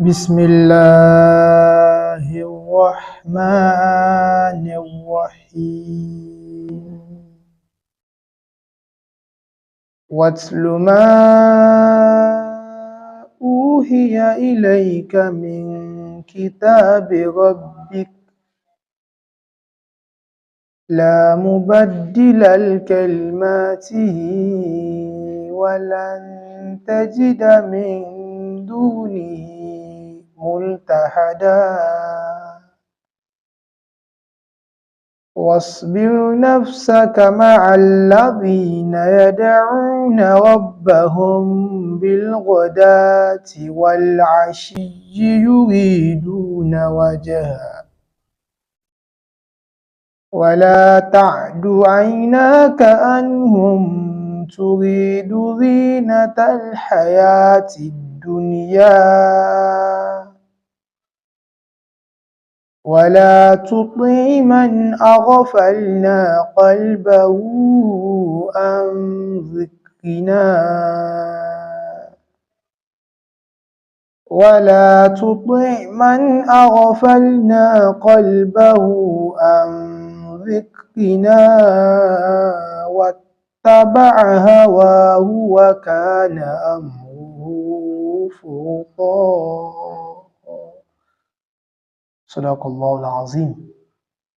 بسم الله الرحمن الرحيم. واتل ما أوحي إليك من كتاب ربك. لا مبدل لكلماته ولن تجد من دونه ملتحدا. واصبر نفسك مع الذين يدعون ربهم بالغداة والعشي يريدون وجهه. ولا تعد عيناك عنهم تريد زينة الحياة الدنيا ولا تطع من أغفلنا قلبه عن ذكرنا ولا تطع من أغفلنا قلبه عن ذكرنا واتبع هواه وكان أمره فرطا صدق الله العظيم.